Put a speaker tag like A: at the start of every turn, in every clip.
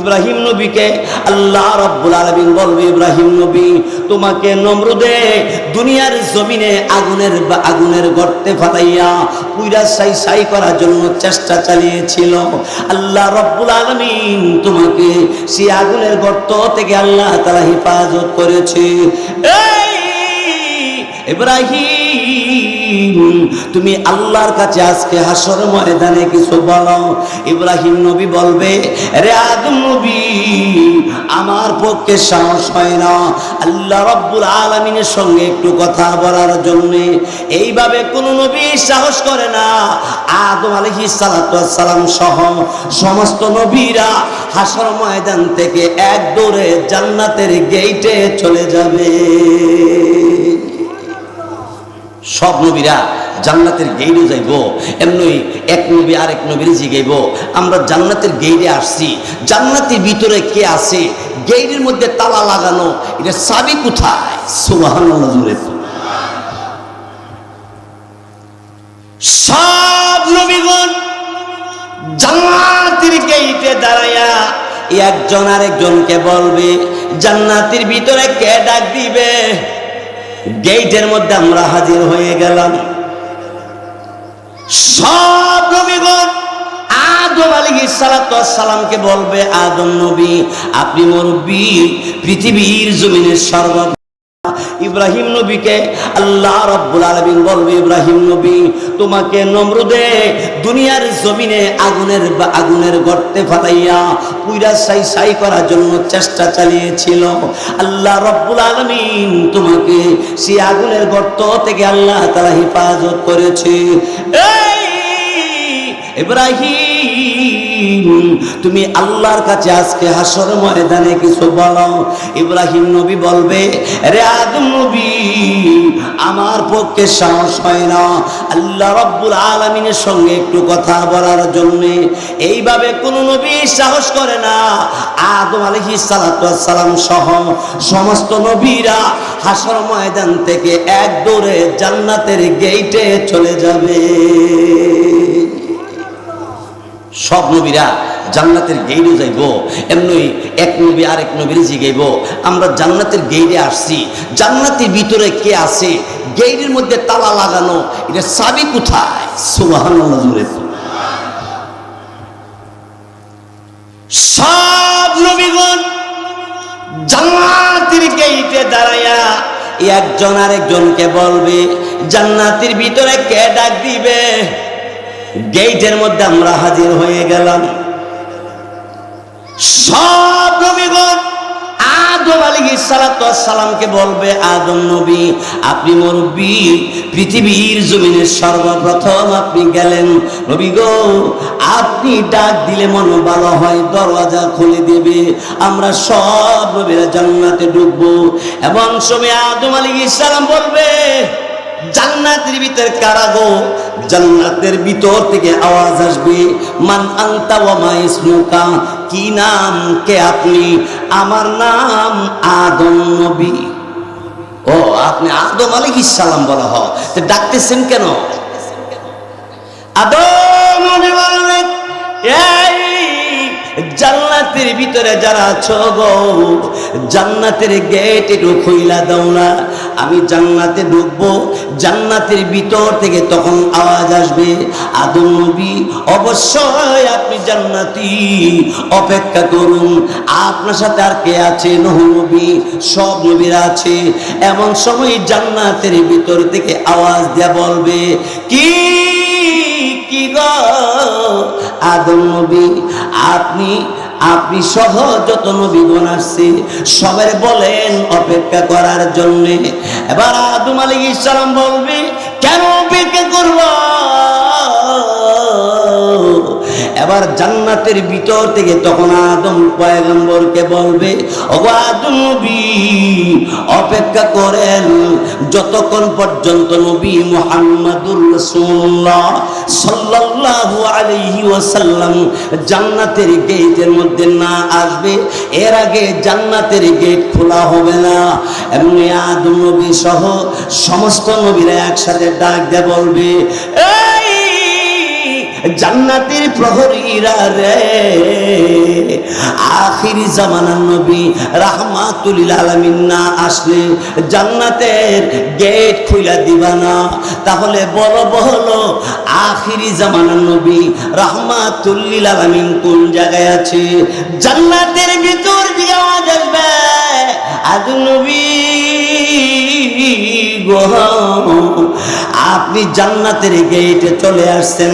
A: ইব্রাহিম নবীকে আল্লাহ রব্বুল আলমিন বলবে, ইব্রাহিম নবী, তোমাকে নমরুদে দুনিয়ার জমিনে আগুনের আগুনের গর্তে ফালাইয়া পুইরা সাই সাই করার জন্য চেষ্টা চালিয়েছিল। আল্লাহ রব্বুল আলমিন তোমাকে সেই আগুনের গর্ত থেকে আল্লাহ তারা হেফাজত করেছে। এই ইব্রাহিম তুমি আল্লাহর কাছে আজকে হাসর ময়দানে কিছু বলো। ইব্রাহিম নবী বলবে, রে নবী, আমার পক্ষে সাহস হয় না। আল্লাহ রব্বুল আলমিনের সঙ্গে একটু কথা বলার জন্য। এইভাবে কোন নবী সাহস করে না। আদম আলহি সালাম সহ সমস্ত নবীরা হাসর ময়দান থেকে এক দৌড়ে জান্নাতের গেইটে চলে যাবে। সব নবীরা জান্নাতের গেইডে যাইব। এমনি এক নবী আর এক নবীর জিগাইব আমরা জান্নাতের গেইডে আসছি। জান্নাতের ভিতরে কে আছে? গেইডের মধ্যে তালা লাগানো, এটা সাবি কোথায়? সুবাহান সব নবীগণ জান্নাতের গেইটে দাঁড়ায়া একজন আরেকজনকে বলবে, জান্নাতের ভিতরে কে ডাক দিবে? গেইটের মধ্যে আমরা হাজির হয়ে গেলাম। সব নবীগণ, আদম আলী সালামকে বলবে, আদম নবী, আপনি মুরব্বী, পৃথিবীর জমিনের সর্ব ইব্রাহিম নবীকে আল্লাহ রব্বুল আলমিন বলবে, ইব্রাহিম নবী, তোমাকে নমরুদে দুনিয়ার জমিনে আগুনের বা আগুনের গর্তে ফালাইয়া পুইরা সাই সাই করার জন্য চেষ্টা চালিয়েছিল। আল্লাহ রব্বুল আলমিন তোমাকে সেই আগুনের গর্ত থেকে আল্লাহ তারা হেফাজত করেছে। এই ইব্রাহিম তুমি আল্লাহর কাছে আজকে হাসর ময়দানে কিছু বলো। ইব্রাহিম নবী বলবে, রে আদম নবী, আমার পক্ষে সাহস হয় না। আল্লাহ রব্বুল আলমিনের সঙ্গে একটু কথা বলার জন্য। এইভাবে কোন নবী সাহস করে না। আদম আলহি সালাম সহ সমস্ত নবীরা হাসর ময়দান থেকে এক দৌড়ে জান্নাতের গেইটে চলে যাবে। সব নবীরা জান্নাতের গেইডে যাইব। এমনি এক নবী আর এক নবীর জিগাইব আমরা জান্নাতের গেইডে আসছি। জান্নাতের ভিতরে কে আছে? গেইডের মধ্যে তালা লাগানো, এটা সাবি কোথায়? সুবাহান সব নবীগণ জান্নাতের গেইটে দাঁড়ায়া একজন আরেকজনকে বলবে, জান্নাতের ভিতরে কে ডাক দিবে? গেইটের মধ্যে আমরা হাজির হয়ে গেলাম। সব নবীগণ আদম আলী সালামকে বলবে, আদম নবী, আপনি মুরব্বী, পৃথিবীর জমিনের সর্বপ্রথম আপনি গেলেন। নবী গো, আপনি ডাক দিলে মন ভালো হয়, দরওয়াজা খুলে দেবে। আমরা সব নবীরা জান্নাতে ঢুকবো এবং সময় আদম আলী সালাম বলবে জান্নাতের ভিতর কারা গো? জান্নাতের ভিতর থেকে আওয়াজ আসবে, মান আন্তা ওয়া মা ইসমুকা? কি নাম, কে আপনি? আমার নাম আদম নবী। ও, আপনি আদম আলাইহিস সালাম বলা হয়। তো ডাকতেছেন কেন? আদম নবী বললেন, এই জান্নাতের ভিতরে যারা আছো গো, জান্নাতের গেট একটু দাও না। আমি জান্নাতে ঢুকবো, জান্নাতের ভিতর থেকে তখন আওয়াজ আসবে, আদম নবী, অবশ্যই আপনি জান্নাতি। অপেক্ষা করুন, আপনার সাথে আর কে আছে? নহ নবী, সব নবীরা আছে। এমন সময় জান্নাতের ভিতর থেকে আওয়াজ দেয়া বলবে, কি কি আদম নবী, আপনি আপনি সহ যত নবীগণ আসছে, সবাই বলেন অপেক্ষা করার জন্য এবার আদম আলী ইসলাম বলবি কেন অপেক্ষা করব? এবার জান্নাতের ভিতর থেকে তখন আদম পয়গম্বরকে বলবে অপেক্ষা করেন যতক্ষণ পর্যন্ত নবী মুহাম্মাদুর রাসূলুল্লাহ সাল্লাল্লাহু আলাইহি ওয়াসাল্লাম জান্নাতের গেটের মধ্যে না আসবে, এর আগে জান্নাতের গেট খোলা হবে না। এমনি আদম নবী সহ সমস্ত নবীরা একসাথে ডাক দিয়ে বলবে এই জান্নাতের প্রহরীরা রে। আখির জামানার নবী রাহমাতুলিল আলামিন না আসলে জান্নাতের গেট খুইলা দিবা না। তাহলে বড় হলো আখিরি জামানার নবী রাহমাতুল্লিল আলামিন কোন জায়গায় আছে? জান্নাতের ভিতর দিয়ে আওয়াজ আসবে। আজ নবী আপনি জান্নাতের গেটে চলে আসছেন,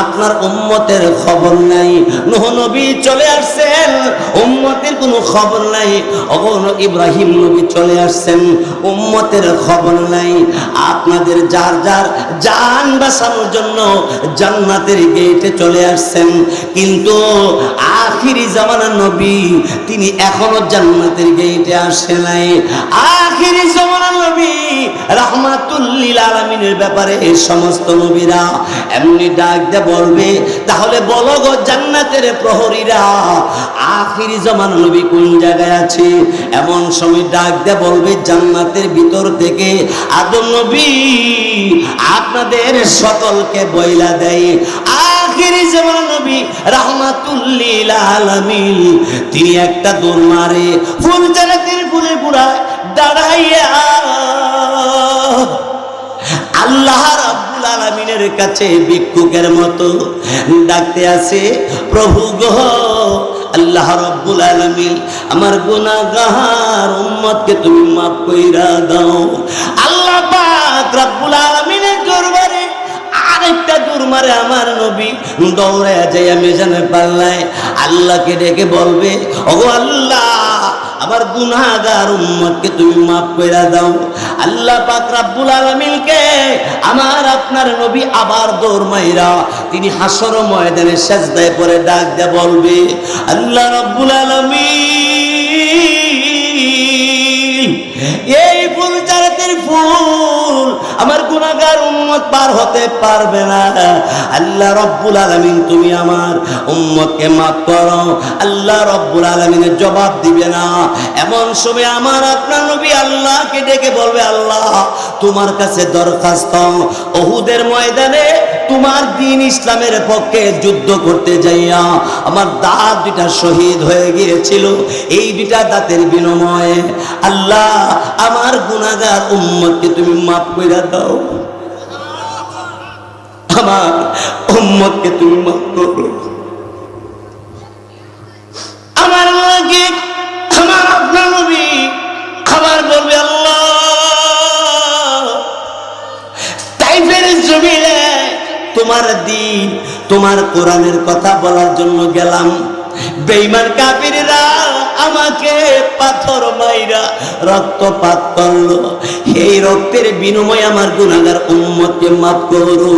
A: আপনার উম্মতের খবর নাই। নূহ নবী চলে আসছেন, উম্মতের কোনো খবর নাই। অগণ ইব্রাহিম নবী চলে আসছেন, উম্মতের খবর নাই। আপনাদের যার যার জান বাঁচানোর জন্য জান্নাতের গেটে চলে আসছেন। কিন্তু আখিরি জামানার নবী, তিনি এখনও জান্নাতের গেটে আসে নাই। আখিরি জামানার নবী রাহমাতুল্লিল আলামিনের ব্যাপারে সমস্ত নবীরা এমনি ডাক দে বলবে, তাহলে বলো গো জান্নাতের প্রহরীরা, আখিরি জামানার নবী কোন জায়গায় আছে? এমন সময় ডাক দে বলবে, জান্নাতের ভিতর থেকে আদম নবী আপনাদের সকলকে বইলা দেয় আখিরি জামান নবী, রাহমাতুল্লিল আলামিন, তিনি একটা দৌড় মারে, ফুল জানাতের ফুলে পুরায় দাঁড়াইয়া। আল্লাহ রাব্বুল আলামিনের কাছে ভিক্ষুকের মতো ডাকতে আছে, প্রভু গো, আল্লাহ রাব্বুল আলামিন, আমার গুনাহগার উম্মতকে তুমি মাফ কইরা দাও। আল্লাহ পাক রাব্বুল দরবারে আরেকটা দূর মারে আমার নবী। দৌড়ে যাই আমি জানে পাল্লায় আল্লাহকে ডেকে বলবে, ওগো আল্লাহ, আমার গুনাহগার উম্মতকে তুমি মাফ করে দাও। আল্লাহ পাক রাব্বুল আলামিনকে আমার আপনার নবী আবার দৌড় মাইরা তিনি হাসর ময়দানে সেজদায় পরে ডাক দিয়ে বলবে, আল্লাহ রাব্বুল আলামিন, এই ফুল জারাতের ফুল আমার গুনাহগার উম্মত পার হতে পারবে না। আল্লাহ রব্বুল আলামিন, তুমি আমার উম্মতকে মাফ করো। আল্লাহ রব্বুল আলমিনের জবাব দিবে না। এমন সময় আমার আপনার নবী আল্লাহকে ডেকে বলবে, আল্লাহ, তোমার কাছে দরখাস্ত। ওহুদের ময়দানে তোমার দিন ইসলামের পক্ষে যুদ্ধ করতে যাইয়া আমার দাঁত দুটা শহীদ হয়ে গিয়েছিল। এই দুটা দাঁতের বিনিময়ে আল্লাহ আমার গুণাগার উম্মতকে তুমি মাফ করে দাও। আমার উম্মতকে তুমি মাফ করো। দিন তোমার কোরআনের কথা বলার জন্য গেলাম। বেইমান কাপিররা আমাকে পাথর মাইরা রক্তপাত করল। এই রক্তের বিনিময়ে আমার গুনাগার উম্মতকে মাফ করো